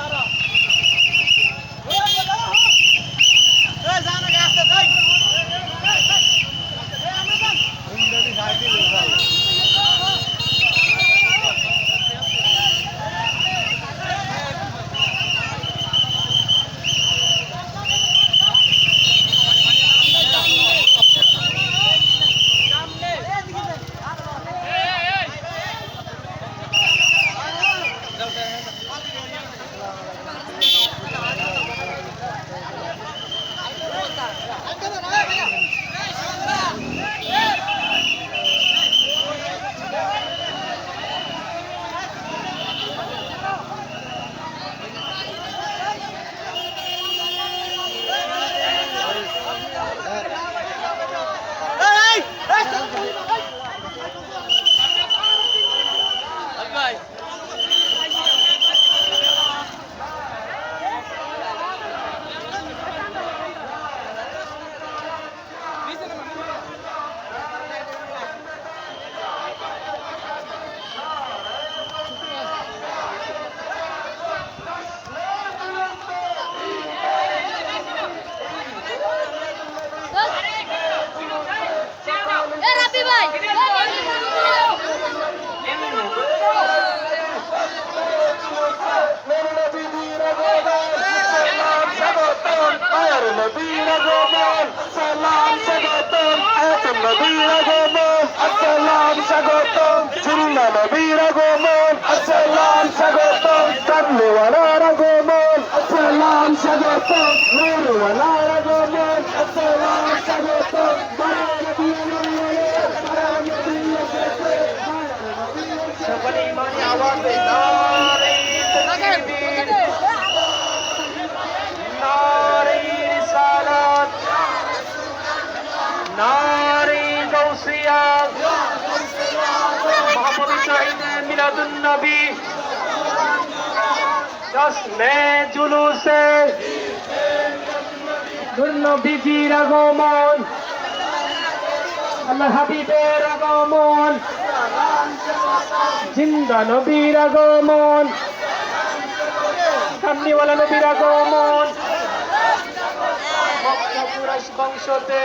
তারা নবীর আগমন সালাম স্বাগতম। এত নবীর আগমন আসসালাম স্বাগতম। জিন্দা নবীর আগমন আসসালাম স্বাগতম। কামলিওয়ালার আগমন আসসালাম স্বাগতম। নূরওয়ালার আগমন মিলাদুন নবী। জশ্নে জুলুসে। নবীজির আগমন। আল্লাহ হাবিবের আগমন। জিন্দা নবীর আগমন। কামনিওয়ালা নবীর আগমন। বংশতে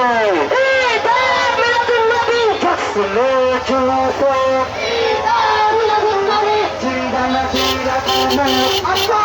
রাসূল ঈদ মিলাদুন নবী সালাত রাসূল ঈদ মিলাদুন নবী জিন্দা নবীর আগমন আসসালাম শাবাতান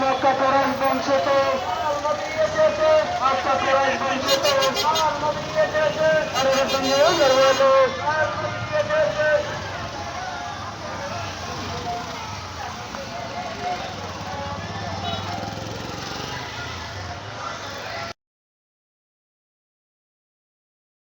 মক্কা কোরআন বংশত মক্কা কোরআন বংশত আরে সঙ্গে গর্ব